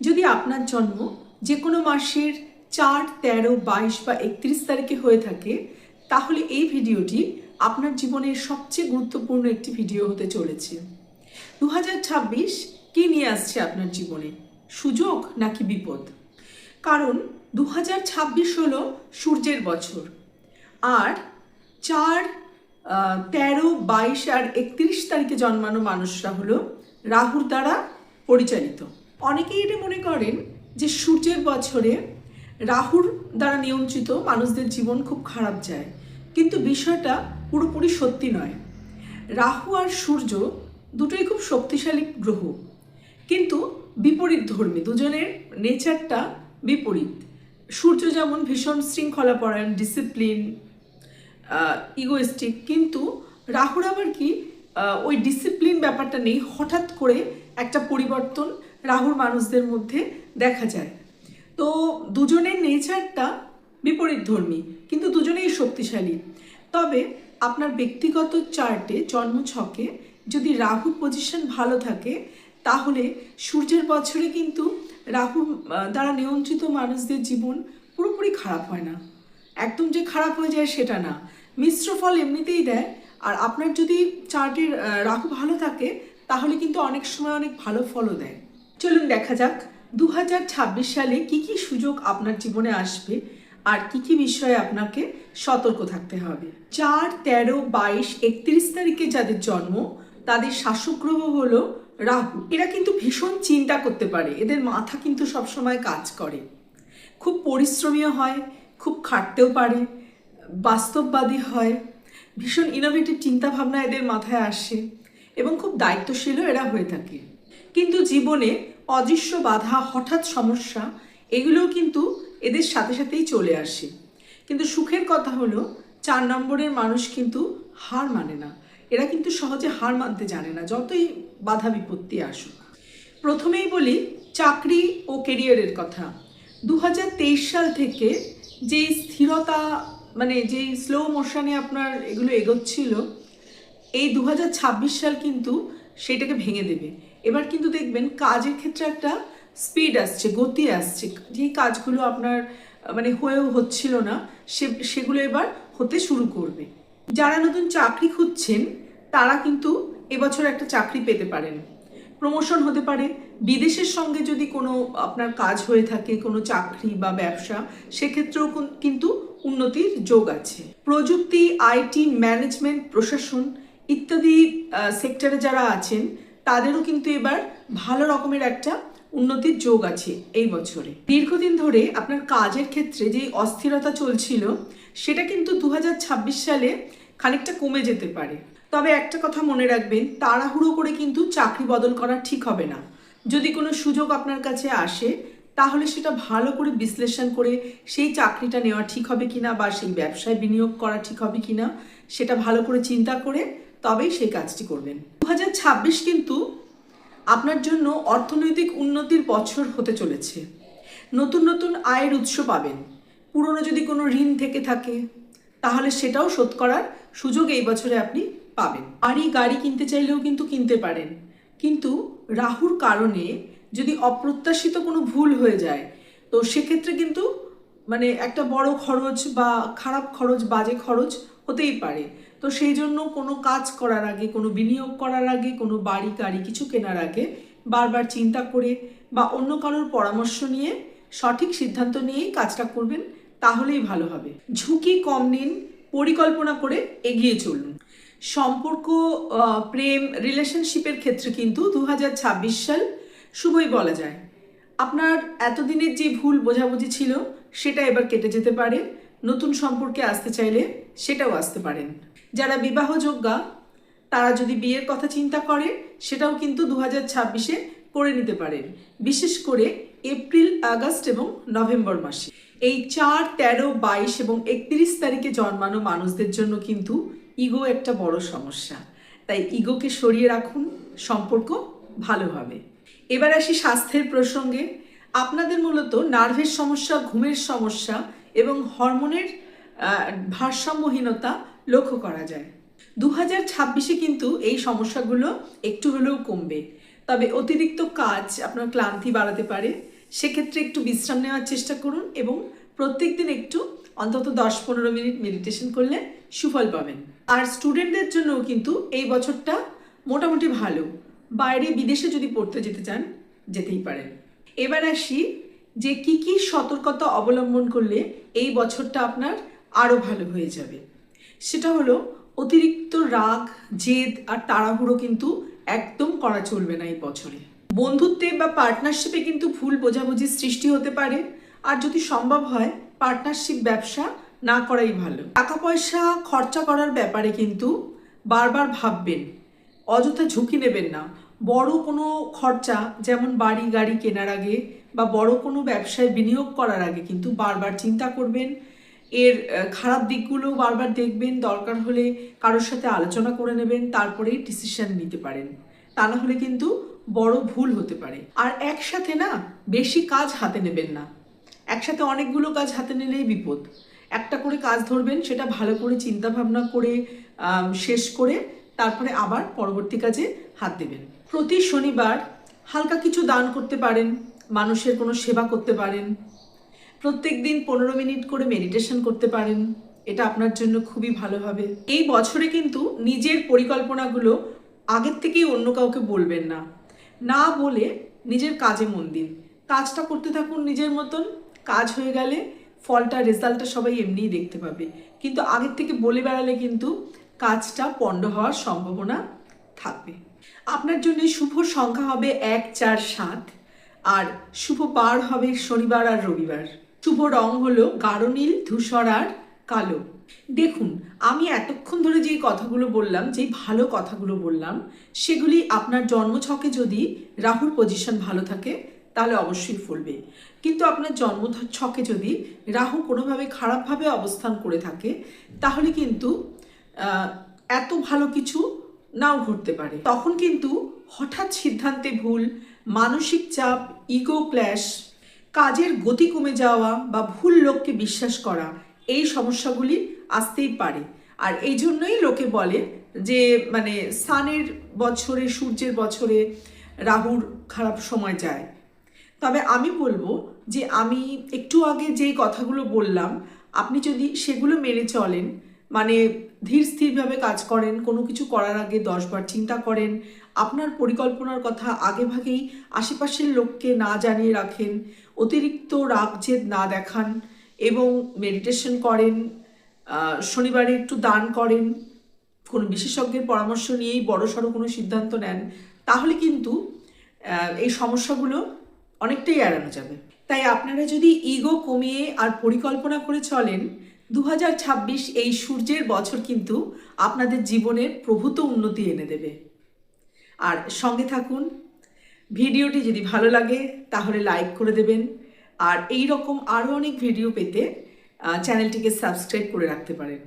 যদি আপনার জন্ম যে কোনো মাসের চার, তেরো, বাইশ বা একত্রিশ তারিখে হয়ে থাকে, তাহলে এই ভিডিওটি আপনার জীবনের সবচেয়ে গুরুত্বপূর্ণ একটি ভিডিও হতে চলেছে। দু হাজার ছাব্বিশ কী নিয়ে আসছে আপনার জীবনে? সুযোগ নাকি বিপদ? কারণ দু হাজার ছাব্বিশ হলো সূর্যের বছর। আর চার তেরো, বাইশ আর একত্রিশ তারিখে জন্মানো মানুষরা হলো রাহুর দ্বারা পরিচালিত। অনেকেই এটা মনে করেন যে সূর্যের বছরে রাহুর দ্বারা নিয়ন্ত্রিত মানুষদের জীবন খুব খারাপ যায়। কিন্তু বিষয়টা পুরোপুরি সত্যি নয়। রাহু আর সূর্য দুটোই খুব শক্তিশালী গ্রহ। কিন্তু বিপরীত ধর্মী দুজনের নেচারটা বিপরীত। সূর্য যেমন ভীষণ শৃঙ্খলাপরায়ণ ডিসিপ্লিন ইগোয়েস্টিক কিন্তু রাহুর আবার কি ওই ডিসিপ্লিন ব্যাপারটা নেই। হঠাৎ করে একটা পরিবর্তন রাহুর মানুষদের মধ্যে দেখা যায়। তো দুজনের নেচারটা বিপরীত ধর্মী, কিন্তু দুজনেই শক্তিশালী। তবে আপনার ব্যক্তিগত চার্টে জন্মছকে যদি রাহু পজিশন ভালো থাকে, তাহলে সূর্যের বছরে কিন্তু রাহু দ্বারা নিয়ন্ত্রিত মানুষদের জীবন পুরোপুরি খারাপ হয় না। একদম যে খারাপ হয়ে যায় সেটা না। মিশ্র ফল এমনিতেই দেয়, আর আপনার যদি চার্টের রাহু ভালো থাকে, তাহলে কিন্তু অনেক সময় অনেক ভালো ফলও দেয়। চলুন দেখা যাক দু হাজার ছাব্বিশ সালে কি কি সুযোগ আপনার জীবনে আসবে আর কি কি বিষয়ে আপনাকে সতর্ক থাকতে হবে। চার, তেরো, বাইশ, একত্রিশ তারিখে যাদের জন্ম, তাদের শাসক গ্রহ হলো রাহু। এরা কিন্তু ভীষণ চিন্তা করতে পারে, এদের মাথা কিন্তু সবসময় কাজ করে। খুব পরিশ্রমীয় হয়, খুব খাটতেও পারে, বাস্তববাদী হয়, ভীষণ ইনোভেটিভ চিন্তাভাবনা এদের মাথায় আসে এবং খুব দায়িত্বশীলও এরা হয়ে থাকে। কিন্তু জীবনে অদৃশ্য বাধা, হঠাৎ সমস্যা, এগুলোও কিন্তু এদের সাথে সাথেই চলে আসে। কিন্তু সুখের কথা হলো, চার নম্বরের মানুষ কিন্তু হার মানে না। এরা কিন্তু সহজে হার মানতে জানে না, যতই বাধা বিপত্তি আসুক। প্রথমেই বলি, চাকরি ও কেরিয়ারের কথা। দু হাজার তেইশ সাল থেকে যে স্থিরতা মানে যে স্লো মোশনে আপনার এগুলো এগোচ্ছিল, এই দু হাজার ছাব্বিশ সাল কিন্তু সেটাকে ভেঙে দেবে। এবার কিন্তু দেখবেন কাজের ক্ষেত্রে একটা স্পিড আসছে, গতি আসছে। যে কাজগুলো আপনার মানে হয়েও হচ্ছিল না, সে, সেগুলো এবার হতে শুরু করবে। যারা নতুন চাকরি খুঁজছেন, তারা কিন্তু এবছর একটা চাকরি পেতে পারেন। প্রমোশন হতে পারে। বিদেশের সঙ্গে যদি কোনো আপনার কাজ হয়ে থাকে, কোনো চাকরি বা ব্যবসা, সেক্ষেত্রেও কিন্তু উন্নতির যোগ আছে। প্রযুক্তি, আইটি ম্যানেজমেন্ট প্রশাসন ইত্যাদি সেক্টরে যারা আছেন তাদেরও কিন্তু এবার ভালো রকমের একটা উন্নতির যোগ আছে এই বছরে। দীর্ঘদিন ধরে আপনার কাজের ক্ষেত্রে যে অস্থিরতা চলছিল, সেটা কিন্তু দু হাজার ছাব্বিশ সালে খানিকটা কমে যেতে পারে। তবে একটা কথা মনে রাখবেন, তাড়াহুড়ো করে কিন্তু চাকরি বদল করা ঠিক হবে না। যদি কোনো সুযোগ আপনার কাছে আসে, তাহলে সেটা ভালো করে বিশ্লেষণ করে সেই চাকরিটা নেওয়া ঠিক হবে কিনা বা সেই ব্যবসায় বিনিয়োগ করা ঠিক হবে কিনা, সেটা ভালো করে চিন্তা করে তবেই সেই কাজটি করবেন। দু হাজার ছাব্বিশ কিন্তু আপনার জন্য অর্থনৈতিক উন্নতির বছর হতে চলেছে। নতুন নতুন আয়ের উৎস পাবেন। পুরনো যদি কোনো ঋণ থেকে থাকে, তাহলে সেটাও শোধ করার সুযোগ এই বছরে আপনি পাবেন। বাড়ি, গাড়ি কিনতে চাইলেও কিন্তু কিনতে পারেন। কিন্তু রাহুর কারণে যদি অপ্রত্যাশিত কোনো ভুল হয়ে যায়, তো সেক্ষেত্রে কিন্তু মানে একটা বড় খরচ বা খারাপ খরচ, বাজে খরচ হতেই পারে। তো সেই জন্য কোনো কাজ করার আগে, কোনো বিনিয়োগ করার আগে, কোনো বাড়ি গাড়ি কিছু কেনার আগে বারবার চিন্তা করে বা অন্য কারোর পরামর্শ নিয়ে সঠিক সিদ্ধান্ত নিয়েই কাজটা করবেন, তাহলেই ভালো হবে। ঝুঁকি কম নিন, পরিকল্পনা করে এগিয়ে চলুন। সম্পর্ক প্রেম, রিলেশনশিপের ক্ষেত্রে কিন্তু দু হাজার ছাব্বিশ সাল শুভই বলা যায়। আপনার এতদিনের যে ভুল বোঝাবুঝি ছিল, সেটা এবার কেটে যেতে পারে। নতুন সম্পর্কে আসতে চাইলে সেটাও আসতে পারেন। যারা বিবাহযোগ্যা, তারা যদি বিয়ের কথা চিন্তা করে, সেটাও কিন্তু দু হাজার ছাব্বিশে করে নিতে পারেন। বিশেষ করে এপ্রিল, আগস্ট এবং নভেম্বর মাসে। এই চার, তেরো, বাইশ এবং একত্রিশ তারিখে জন্মানো মানুষদের জন্য কিন্তু ইগো একটা বড় সমস্যা। তাই ইগোকে সরিয়ে রাখুন, সম্পর্ক ভালো হবে। এবার আসি স্বাস্থ্যের প্রসঙ্গে। আপনাদের মূলত নার্ভের সমস্যা, ঘুমের সমস্যা এবং হরমোনের ভারসাম্যহীনতা লক্ষ্য করা যায়। দু হাজার ছাব্বিশে কিন্তু এই সমস্যাগুলো একটু হলেও কমবে। তবে অতিরিক্ত কাজ আপনার ক্লান্তি বাড়াতে পারে। সেক্ষেত্রে একটু বিশ্রাম নেওয়ার চেষ্টা করুন এবং প্রত্যেক দিন একটু অন্তত দশ পনেরো মিনিট মেডিটেশন করলে সুফল পাবেন। আর স্টুডেন্টদের জন্য কিন্তু এই বছরটা মোটামুটি ভালো। বাইরে বিদেশে যদি পড়তে যেতে চান, যেতেই পারেন। এবার আসি যে কি কি সতর্কতা অবলম্বন করলে এই বছরটা আপনার আরও ভালো হয়ে যাবে। সেটা হলো অতিরিক্ত রাগ, জেদ আর তাড়াহুড়ো কিন্তু একদম করা চলবে না এই বছরে। বন্ধুত্বে বা পার্টনারশিপে কিন্তু ভুল বোঝাবুঝির সৃষ্টি হতে পারে। আর যদি সম্ভব হয় পার্টনারশিপ ব্যবসা না করাই ভালো। টাকা পয়সা খরচা করার ব্যাপারে কিন্তু বারবার ভাববেন। অযথা ঝুঁকি নেবেন না। বড় কোনো খরচা, যেমন বাড়ি গাড়ি কেনার আগে বা বড় কোনো ব্যবসায় বিনিয়োগ করার আগে কিন্তু বারবার চিন্তা করবেন এর খারাপ দিকগুলো বারবার দেখবেন, দরকার হলে কারোর সাথে আলোচনা করে নেবেন, তারপরেই ডিসিশন নিতে পারেন। তা না হলে কিন্তু বড় ভুল হতে পারে। আর একসাথে না, বেশি কাজ হাতে নেবেন না। একসাথে অনেকগুলো কাজ হাতে নিলেই বিপদ। একটা করে কাজ ধরবেন, সেটা ভালো করে চিন্তা ভাবনা করে শেষ করে তারপরে আবার পরবর্তী কাজে হাত দেবেন। প্রতি শনিবার হালকা কিছু দান করতে পারেন, মানুষের কোনো সেবা করতে পারেন প্রত্যেক দিন পনেরো মিনিট করে মেডিটেশন করতে পারেন। এটা আপনার জন্য খুবই ভালো হবে। এই বছরে কিন্তু নিজের পরিকল্পনাগুলো আগের থেকেই অন্য কাউকে বলবেন না। না বলে নিজের কাজে মন দিন। কাজটা করতে থাকুন নিজের মতন। কাজ হয়ে গেলে ফলটা, রেজাল্টটা সবাই এমনিই দেখতে পাবে। কিন্তু আগের থেকে বলে বেড়ালে কিন্তু কাজটা পণ্ড হওয়ার সম্ভাবনা থাকবে। আপনার জন্য শুভ সংখ্যা হবে এক চার সাত। আর শুভ বার হবে শনিবার আর রবিবার। শুভ রং হলো গাঢ় নীল, ধূসর আর কালো। দেখুন, আমি এতক্ষণ ধরে যেই কথাগুলো বললাম যেই ভালো কথাগুলো বললাম, সেগুলি আপনার জন্মছকে যদি রাহুর পজিশন ভালো থাকে, তাহলে অবশ্যই ফলবে। কিন্তু আপনার জন্ম ছকে যদি রাহু কোনোভাবে খারাপভাবে অবস্থান করে থাকে, তাহলে কিন্তু এত ভালো কিছু নাও ঘটতে পারে। তখন কিন্তু হঠাৎ সিদ্ধান্তে ভুল, মানসিক চাপ ইগো ক্ল্যাশ কাজের গতি কমে যাওয়া বা ভুল লোককে বিশ্বাস করা, এই সমস্যাগুলি আসতেই পারে। আর এই জন্যই লোকে বলে যে মানে সানের বছরে, সূর্যের বছরে রাহুর খারাপ সময় যায়। তবে আমি বলব যে, আমি একটু আগে যেই কথাগুলো বললাম, আপনি যদি সেগুলো মেনে চলেন মানে ধীর স্থিরভাবে কাজ করেন, কোনো কিছু করার আগে দশবার চিন্তা করেন, আপনার পরিকল্পনার কথা আগেভাগেই আশেপাশের লোককে না জানিয়ে রাখেন অতিরিক্ত রাগ জেদ না দেখান এবং মেডিটেশন করেন শনিবারে একটু দান করেন, কোনো বিশেষজ্ঞের পরামর্শ নিয়েই বড়সড় কোনো সিদ্ধান্ত নেন, তাহলে কিন্তু এই সমস্যাগুলো অনেকটাই এড়ানো যাবে। তাই আপনারা যদি ইগো কমিয়ে আর পরিকল্পনা করে চলেন দু হাজার ছাব্বিশ এই সূর্যের বছর কিন্তু আপনাদের জীবনের প্রভূত উন্নতি এনে দেবে। আর সঙ্গে থাকুন ভিডিওটি যদি ভালো লাগে, তাহলে লাইক করে দেবেন। আর এই রকম আরও অনেক ভিডিও পেতে চ্যানেলটিকে সাবস্ক্রাইব করে রাখতে পারেন।